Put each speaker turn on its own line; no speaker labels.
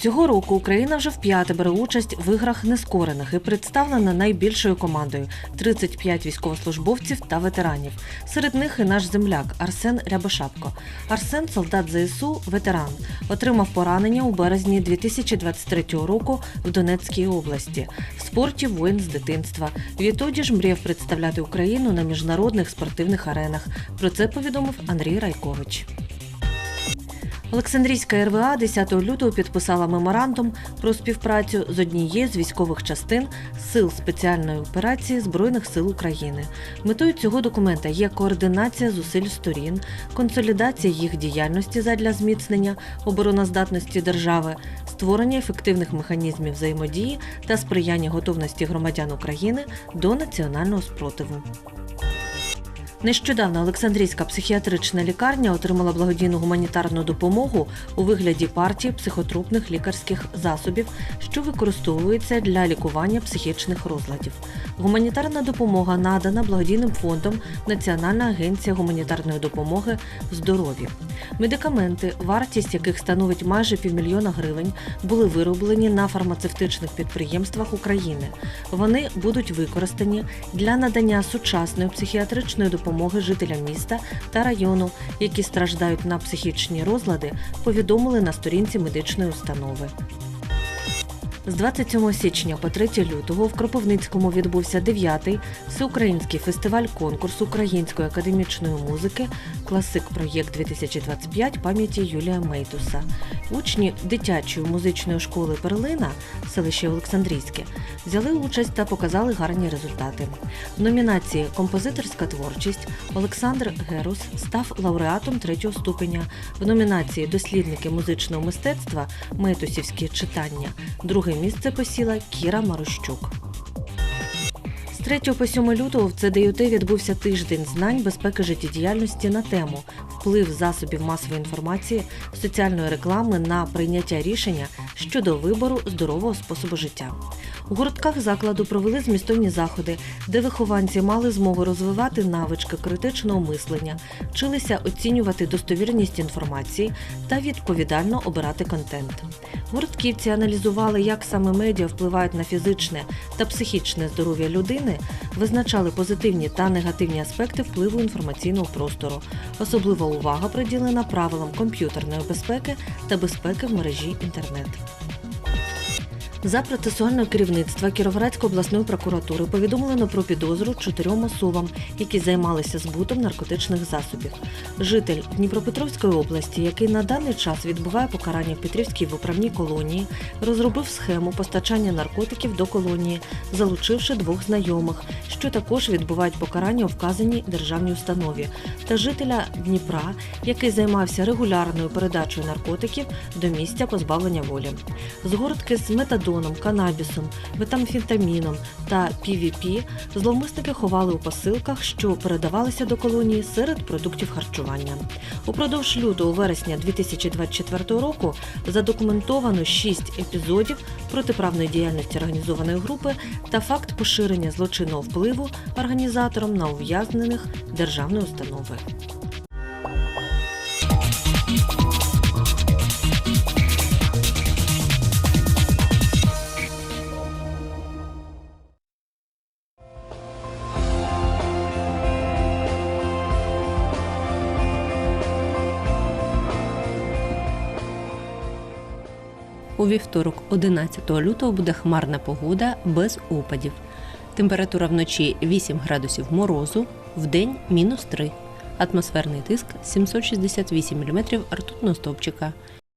Цього року Україна вже вп'яте бере участь в іграх нескорених і представлена найбільшою командою 35 військовослужбовців та ветеранів. Серед них і наш земляк Арсен Рябошапко. Арсен солдат ЗСУ, ветеран, отримав поранення у березні 2023 року в Донецькій області. В спорті воїн з дитинства. Відтоді ж мріяв представляти Україну на міжнародних спортивних аренах. Про це повідомив Андрій Райкович. Олександрійська РВА 10 лютого підписала меморандум про співпрацю з однією з військових частин сил спеціальної операції Збройних сил України. Метою цього документа є координація зусиль сторін, консолідація їх діяльності задля зміцнення обороноздатності держави, створення ефективних механізмів взаємодії та сприяння готовності громадян України до національного спротиву. Нещодавно Олександрійська психіатрична лікарня отримала благодійну гуманітарну допомогу у вигляді партії психотропних лікарських засобів, що використовуються для лікування психічних розладів. Гуманітарна допомога надана благодійним фондом Національна агенція гуманітарної допомоги здоров'я. Медикаменти, вартість яких становить майже півмільйона гривень, були вироблені на фармацевтичних підприємствах України. Вони будуть використані для надання сучасної психіатричної допомоги жителям міста та району, які страждають на психічні розлади, повідомили на сторінці медичної установи. З 27 січня по 3 лютого в Кропивницькому відбувся 9-й всеукраїнський фестиваль конкурс української академічної музики Класик Проєкт 2025 пам'яті Юлія Мейтуса. Учні дитячої музичної школи Перлина, селище Олександрійське, взяли участь та показали гарні результати. В номінації Композиторська творчість Олександр Герус став лауреатом третього ступеня. В номінації Дослідники музичного мистецтва Мейтусівські читання. Друге місце посіла Кіра Марущук. З 3 по 7 лютого в ЦДЮТ відбувся тиждень знань безпеки життєдіяльності на тему вплив засобів масової інформації, соціальної реклами на прийняття рішення щодо вибору здорового способу життя. У гуртках закладу провели змістовні заходи, де вихованці мали змогу розвивати навички критичного мислення, вчилися оцінювати достовірність інформації та відповідально обирати контент. Гуртківці аналізували, як саме медіа впливають на фізичне та психічне здоров'я людини, визначали позитивні та негативні аспекти впливу інформаційного простору. Особлива увага приділена правилам комп'ютерної безпеки та безпеки в мережі інтернет. За процесуального керівництва Кіровоградської обласної прокуратури повідомлено про підозру чотирьом особам, які займалися збутом наркотичних засобів. Житель Дніпропетровської області, який на даний час відбуває покарання в Петрівській виправній колонії, розробив схему постачання наркотиків до колонії, залучивши двох знайомих, що також відбувають покарання у вказаній державній установі, та жителя Дніпра, який займався регулярною передачею наркотиків до місця позбавлення волі. Згортки з метадоном, канабісом, метамфетаміном та PVP зловмисники ховали у посилках, що передавалися до колонії серед продуктів харчування. Упродовж лютого вересня 2024 року задокументовано 6 епізодів протиправної діяльності організованої групи та факт поширення злочинного впливу організатором на ув'язнених державної установи.
У вівторок, 11 лютого, буде хмарна погода без опадів. Температура вночі 8 градусів морозу, вдень мінус 3. Атмосферний тиск 768 мм ртутного стовпчика.